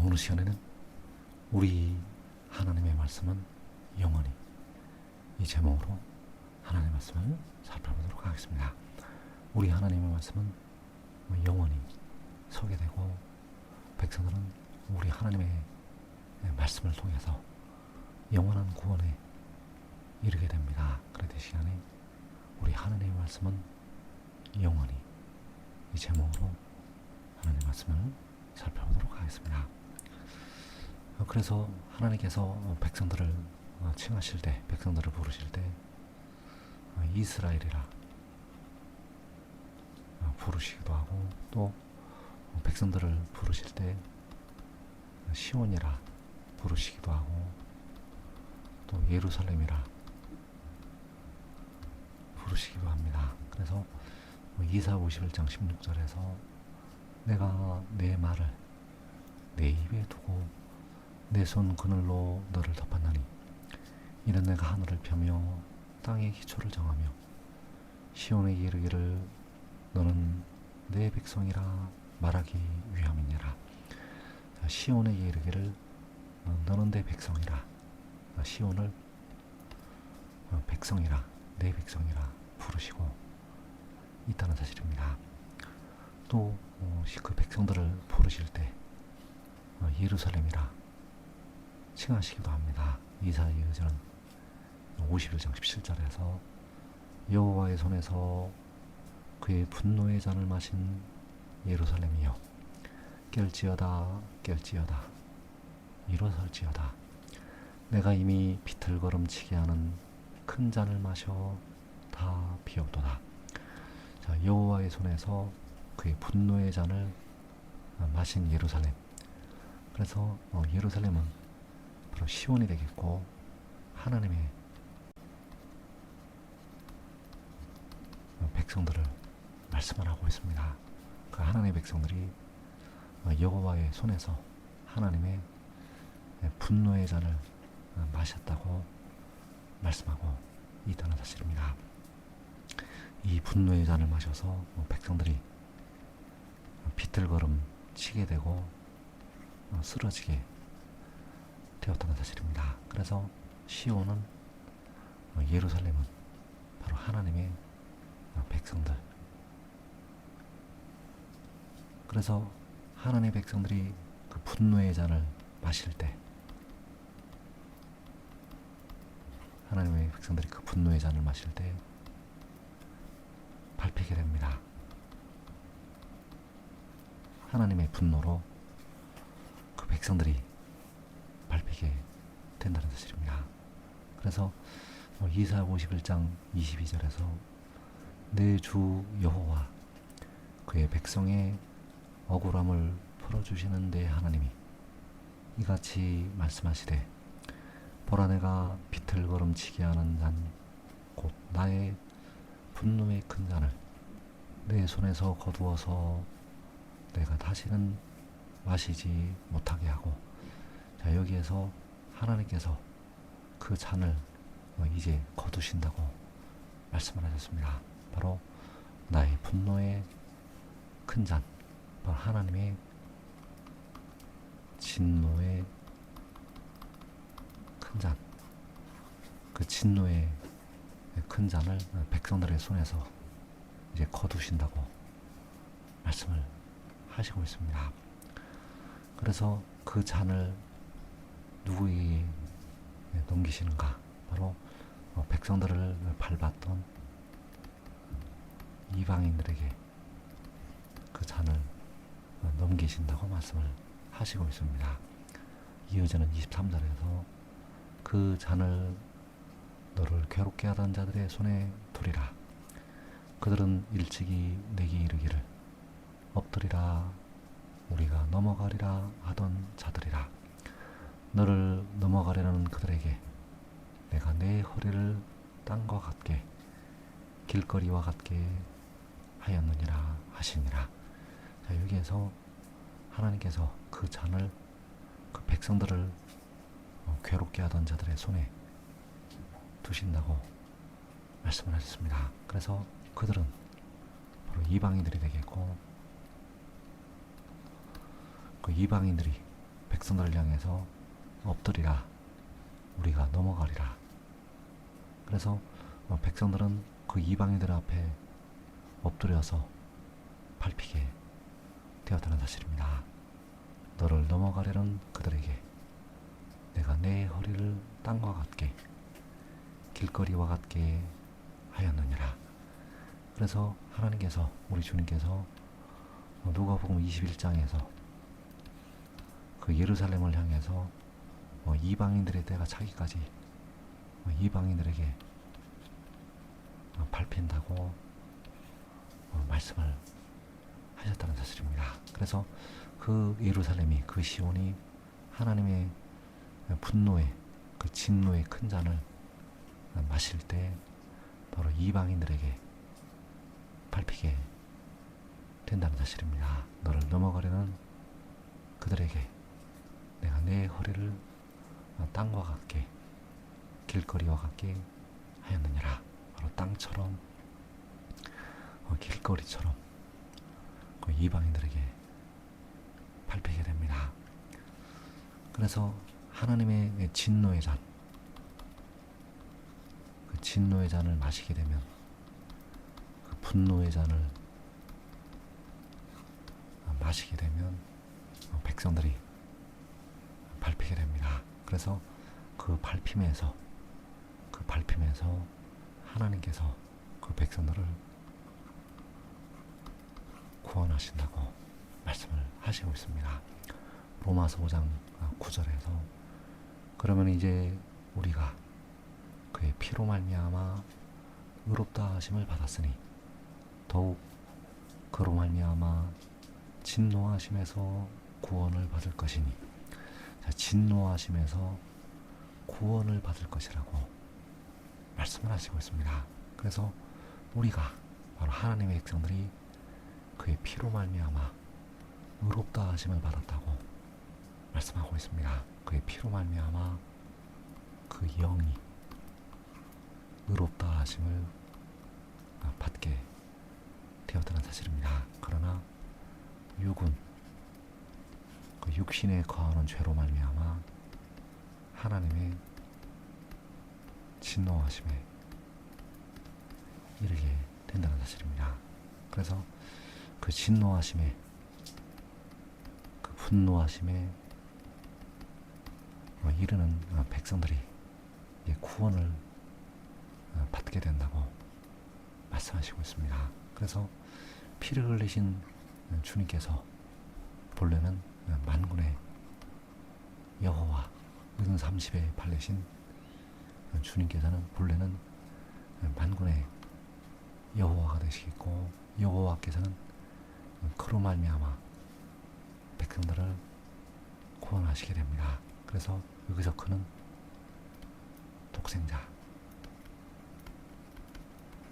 오늘 시간에는 우리 하나님의 말씀은 영원히 이 제목으로 하나님의 말씀을 살펴보도록 하겠습니다. 우리 하나님의 말씀은 영원히 서게 되고 백성들은 우리 하나님의 말씀을 통해서 영원한 구원에 이르게 됩니다. 그런데 시간에 우리 하나님의 말씀은 영원히 이 제목으로 하나님의 말씀을 살펴보도록 하겠습니다. 어, 그래서 하나님께서 백성들을 어, 칭하실 때, 백성들을 부르실 때 어, 이스라엘이라 부르시기도 하고 또 백성들을 부르실 때 시온이라 부르시기도 하고 또 예루살렘이라 부르시기도 합니다. 그래서 이사 51장 16절에서 내가 내 말을 내 입에 두고 내 손 그늘로 너를 덮었나니 이는 내가 하늘을 펴며 땅의 기초를 정하며 시온에 이르기를 너는 내 백성이라 말하기 위함이니라 시온에 이르기를 너는 내 백성이라 시온을 백성이라 내 백성이라 부르시고 있다는 사실입니다. 또 그 백성들을 부르실 때 어, 예루살렘이라 칭하시기도 합니다. 이사야서는 51장 17절에서 여호와의 손에서 그의 분노의 잔을 마신 예루살렘이여 깰지어다 깰지어다 일어설지어다 내가 이미 비틀거름치게 하는 큰 잔을 마셔 다 비었도다 자 여호와의 손에서 그의 분노의 잔을 마신 예루살렘. 그래서 어, 예루살렘은 바로 시온이 되겠고 하나님의 어, 백성들을 말씀을 하고 있습니다. 그 하나님의 백성들이 어, 여호와의 손에서 하나님의 분노의 잔을 마셨다고 말씀하고 있다는 사실입니다. 이 분노의 잔을 마셔서 백성들이 비틀거름 치게 되고 어, 쓰러지게 되었다는 사실입니다. 그래서 시온은 어, 예루살렘은 바로 하나님의 어, 백성들. 그래서 하나님의 백성들이 그 분노의 잔을 마실 때 하나님의 백성들이 그 분노의 잔을 마실 때 밟히게 됩니다. 하나님의 분노로 그 백성들이 밟히게 된다는 사실입니다. 그래서 이사 51장 22절에서 내 주 여호와 그의 백성의 억울함을 풀어주시는 내 하나님이 이같이 말씀하시되 보라 내가 비틀거름치게 하는 잔 곧 나의 분노의 큰 잔을 내 손에서 거두어서 내가 다시는 마시지 못하게 하고 자 여기에서 하나님께서 그 잔을 어, 이제 거두신다고 말씀을 하셨습니다. 바로 나의 분노의 큰 잔, 바로 하나님의 진노의 큰 잔, 그 진노의 큰 잔을 백성들의 손에서 이제 거두신다고 말씀을 하시고 있습니다. 그래서 그 잔을 누구에게 넘기시는가? 바로 어, 백성들을 밟았던 이방인들에게 그 잔을 어, 넘기신다고 말씀을 하시고 있습니다. 이어지는 23절에서 그 잔을 너를 괴롭게 하던 자들의 손에 두리라. 그들은 일찍이 내게 이르기를 엎드리라 우리가 넘어가리라 하던 자들이라 너를 넘어가려는 그들에게 내가 내 허리를 땅과 같게 길거리와 같게 하였느니라 하시니라 자 여기에서 하나님께서 그 잔을 그 백성들을 어, 괴롭게 하던 자들의 손에 두신다고 말씀을 하셨습니다. 그래서 그들은 바로 이방인들이 되겠고 그 이방인들이 백성들을 향해서 엎드리라 우리가 넘어가리라 그래서 어, 백성들은 그 이방인들 앞에 엎드려서 밟히게 되었다는 사실입니다. 너를 넘어가려는 그들에게 내가 내 허리를 땅과 같게 길거리와 같게 하였느니라. 그래서 하나님께서 우리 주님께서 어, 누가복음 21장에서 그 예루살렘을 향해서 어, 이방인들의 때가 차기까지 어, 이방인들에게 어, 밟힌다고 어, 말씀을 하셨다는 사실입니다. 그래서 그 예루살렘이 그 시온이 하나님의 분노의 그 진노의 큰 잔을 마실 때 바로 이방인들에게 밟히게 된다는 사실입니다. 너를 넘어가려는 그들에게 내가 내 허리를 땅과 같게 길거리와 같게 하였느니라. 바로 땅처럼 어, 길거리처럼 그 이방인들에게 밟히게 됩니다. 그래서 하나님의 진노의 잔, 그 진노의 잔을 마시게 되면 그 분노의 잔을 어, 마시게 되면 어, 백성들이 밟히게 됩니다. 그래서 그 밟힘에서 그 밟힘에서 하나님께서 그 백성들을 구원하신다고 말씀을 하시고 있습니다. 로마서 5장 9절에서 그러면 이제 우리가 그의 피로 말미암아 의롭다 하심을 받았으니 더욱 그로 말미암아 진노하심에서 구원을 받을 것이니 자, 진노하심에서 구원을 받을 것이라고 말씀을 하시고 있습니다. 그래서 우리가 바로 하나님의 백성들이 그의 피로 말미암아 의롭다 하심을 받았다고 말씀하고 있습니다. 그의 피로 말미암아 그 영이 의롭다 하심을 받게 되었다는 사실입니다. 그러나 육은 그 육신에 거하는 죄로 말미암아 하나님의 진노하심에 이르게 된다는 사실입니다. 그래서 그 진노하심에 그 분노하심에 어, 이르는 어, 백성들이 구원을 어, 받게 된다고 말씀하시고 있습니다. 그래서 피를 흘리신 주님께서 본래는 만군의 여호와 은 30에 발리신 주님께서는 본래는 만군의 여호와가 되시겠고 여호와께서는 그로 말미암아 백성들을 구원하시게 됩니다. 그래서 여기서 그는 독생자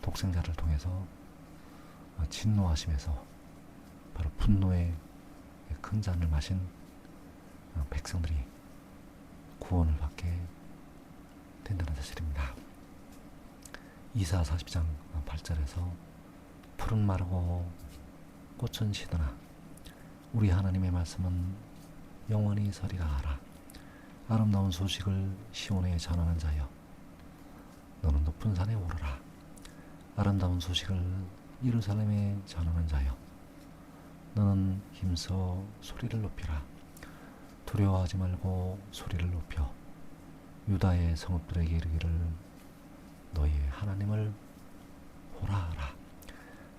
독생자를 통해서 진노하심에서 바로 분노의 큰 잔을 마신 백성들이 구원을 받게 된다는 사실입니다. 이사 40장 8절에서 푸른 마르고 꽃은 시드나 우리 하나님의 말씀은 영원히 서리라 하라. 아름다운 소식을 시온에 전하는 자여 너는 높은 산에 오르라. 아름다운 소식을 예루살렘에 전하는 자여 너는 힘써 소리를 높이라 두려워하지 말고 소리를 높여 유다의 성읍들에게 이르기를 너희의 하나님을 보라 하라.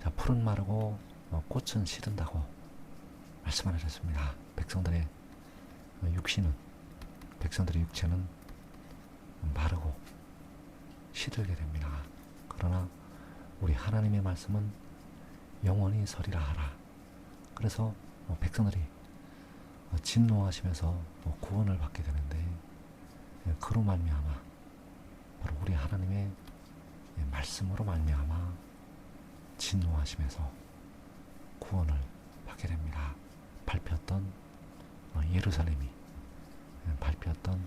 자, 푸른 마르고 어, 꽃은 시든다고 말씀하셨습니다. 백성들의 어, 육신은 백성들의 육체는 마르고 시들게 됩니다. 그러나 우리 하나님의 말씀은 영원히 서리라 하라. 그래서 어, 백성들이 진노하시면서 구원을 받게 되는데 예, 그로 말미암아 바로 우리 하나님의 예, 말씀으로 말미암아 진노하심에서 구원을 받게 됩니다. 밟혔던 어, 예루살렘이 예, 밟혔던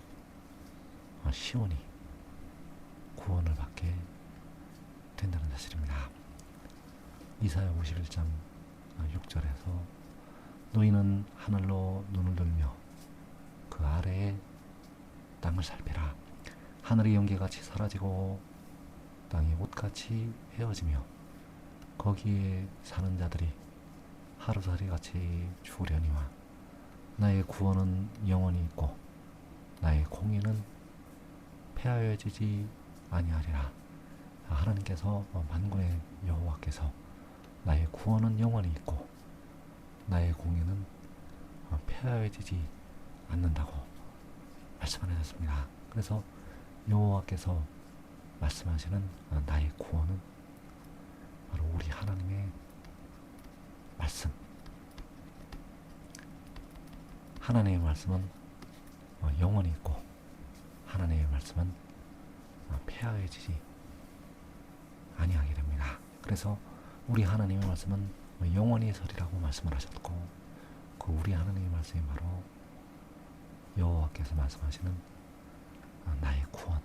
어, 시온이 구원을 받게 된다는 사실입니다. 이사야 51장 6절에서 너희는 하늘로 눈을 들며 아래에 땅을 살피라. 하늘의 연기같이 사라지고 땅이 옷같이 헤어지며 거기에 사는 자들이 하루살이 같이 죽으려니와 나의 구원은 영원히 있고 나의 공의는 폐하여지지 아니하리라. 하나님께서 어, 만군의 여호와께서 나의 구원은 영원히 있고 나의 공의는 어, 폐하여지지 않는다고 말씀하셨습니다. 그래서 여호와께서 말씀하시는 어, 나의 구원은 바로 우리 하나님의 말씀. 하나님의 말씀은 어, 영원히 있고 하나님의 말씀은 어, 폐하여지지 아니하게 됩니다. 그래서 우리 하나님의 말씀은 어, 영원히 서리라고 말씀을 하셨고 그 우리 하나님의 말씀이 바로 여호와께서 말씀하시는 어, 나의 구원.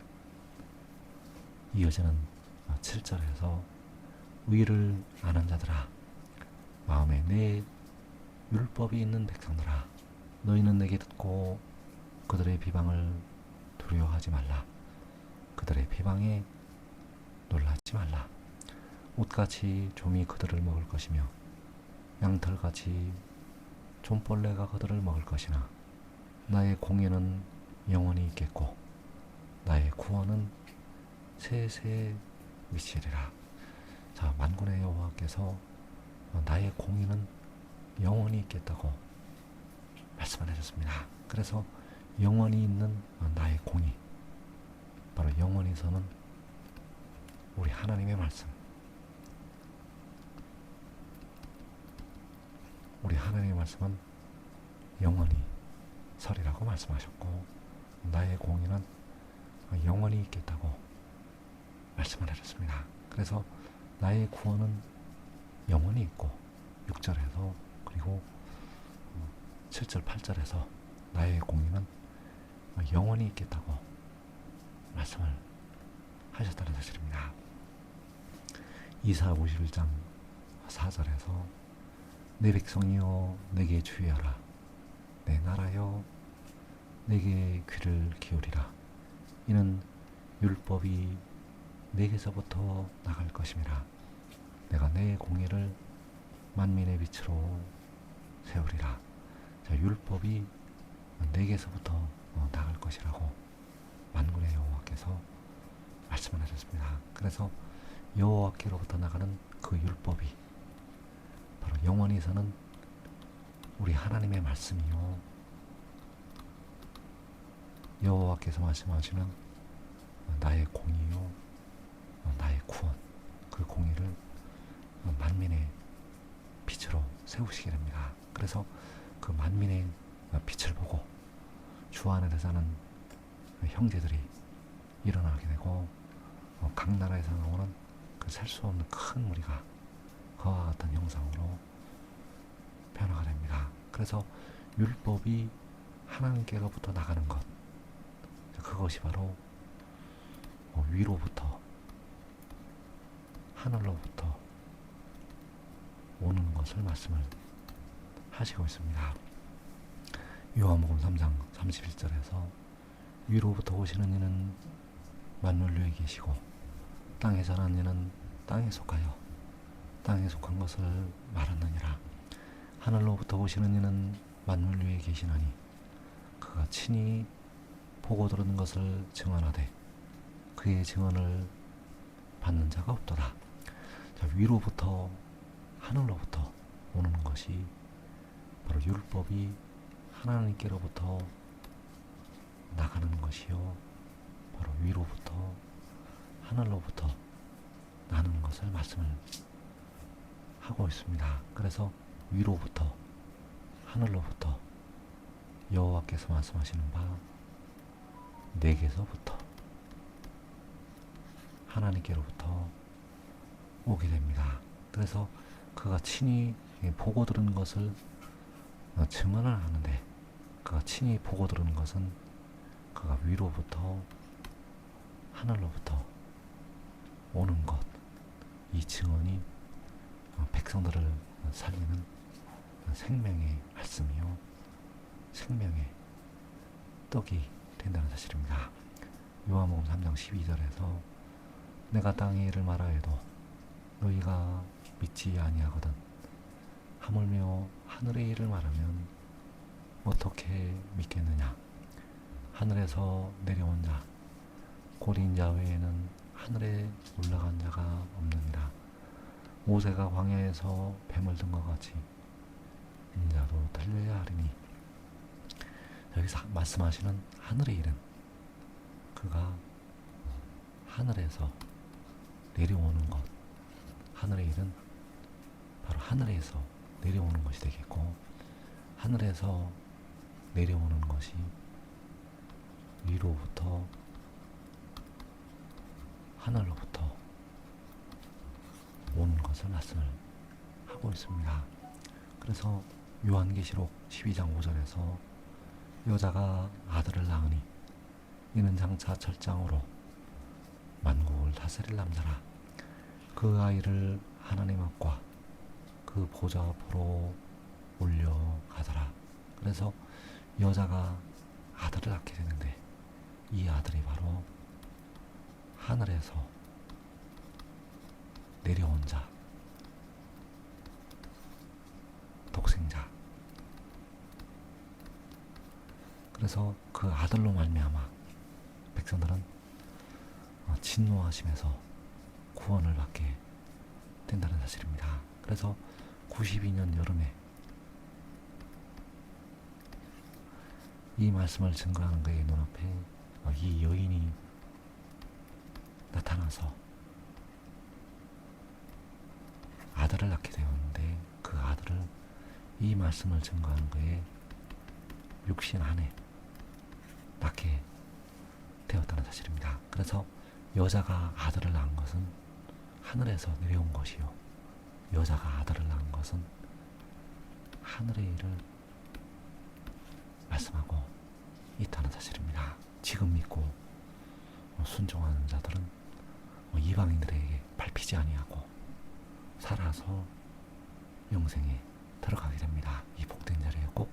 이어지는 7절에서 의를 아는 자들아 마음에 내 율법이 있는 백성들아 너희는 내게 듣고 그들의 비방을 두려워하지 말라 그들의 비방에 놀라지 말라 옷같이 좀이 그들을 먹을 것이며 양털같이 좀벌레가 그들을 먹을 것이나 나의 공예는 영원히 있겠고 나의 구원은 세세 미치리라 자 만군의 여호와께서 어, 나의 공의는 영원히 있겠다고 말씀을 해줬습니다. 그래서 영원히 있는 어, 나의 공의 바로 영원히 서는 우리 하나님의 말씀 우리 하나님의 말씀은 영원히 설이라고 말씀하셨고 나의 공의는 어, 영원히 있겠다고 말씀을 해줬습니다. 그래서 나의 구원은 영원히 있고 6절에서 그리고 7절 8절에서 나의 공의는 영원히 있겠다고 말씀을 하셨다는 사실입니다. 이사 51장 4절에서 내 백성이여 내게 주의하라. 내 나라여 내게 귀를 기울이라. 이는 율법이 내게서부터 나갈 것임이라. 내가 내 공의를 만민의 빛으로 세우리라. 자, 율법이 내게서부터 어, 나갈 것이라고 만군의 여호와께서 말씀을 하셨습니다. 그래서 여호와께로부터 나가는 그 율법이 영원히 서는 우리 하나님의 말씀이요 여호와께서 말씀하시는 나의 공의요 어, 나의 구원 그 공의를 만민의 빛으로 세우시게 됩니다. 그래서 그 만민의 빛을 보고 주 안에 사는 형제들이 일어나게 되고 어, 각 나라에서 나오는 그 셀 수 없는 큰 무리가 그와 같은 형상으로 변화가 됩니다. 그래서 율법이 하나님께로부터 나가는 것 그것이 바로 뭐 위로부터 하늘로부터 오는 것을 말씀을 하시고 있습니다. 요한복음 3장 31절에서 위로부터 오시는 이는 만물 위에 계시고 땅에 자란 이는 땅에 속하여 땅에 속한 것을 말하느니라. 하늘로부터 오시는 이는 만물 위에 계시나니 그가 친히 보고 들은 것을 증언하되 그의 증언을 받는 자가 없더라 자, 위로부터 하늘로부터 오는 것이 바로 율법이 하나님께로부터 나가는 것이요. 바로 위로부터 하늘로부터 나는 것을 말씀을 하고 있습니다. 그래서 위로부터 하늘로부터 여호와께서 말씀하시는 바 내게서부터 하나님께로부터 오게 됩니다. 그래서 그가 친히 보고 들은 것을 어, 증언을 하는데 그가 친히 보고 들은 것은 그가 위로부터 하늘로부터 오는 것, 이 증언이 어, 백성들을 살리는 생명의 말씀이요, 생명의 떡이 된다는 사실입니다. 요한복음 3장 12절에서 내가 땅의 일을 말하여도 너희가 믿지 아니하거든 하물며 하늘의 일을 말하면 어떻게 믿겠느냐? 하늘에서 내려온 자 고린 자 외에는 하늘에 올라간 자가 없느니라 모세가 광야에서 뱀을 든 것 같이 인자도 들려야 하리니. 여기서 말씀하시는 하늘의 일은 그가 하늘에서 내려오는 것. 하늘의 일은 바로 하늘에서 내려오는 것이 되겠고 하늘에서 내려오는 것이 위로부터 하늘로부터 오는 것을 말씀을 하고 있습니다. 그래서 요한계시록 12장 5절에서 여자가 아들을 낳으니 이는 장차 철장으로 만국을 다스릴 남자라 그 아이를 하나님 앞과 그 보좌 앞으로 올려가더라 그래서 여자가 아들을 낳게 되는데 이 아들이 바로 하늘에서 내려온 자 독생자 그래서 그 아들로 말미암아 백성들은 어, 진노하심에서 구원을 받게 된다는 사실입니다. 그래서 92년 여름에 이 말씀을 증거하는 그의 눈앞에 어, 이 여인이 나타나서 아들을 낳게 되었는데 그 아들을 이 말씀을 증거하는 그의 육신 안에 낳게 되었다는 사실입니다. 그래서 여자가 아들을 낳은 것은 하늘에서 내려온 것이요. 여자가 아들을 낳은 것은 하늘의 일을 말씀하고 있다는 사실입니다. 지금 믿고 순종하는 자들은 이방인들에게 밟히지 아니하고 살아서 영생에 들어가게 됩니다. 이 복된 자리에 꼭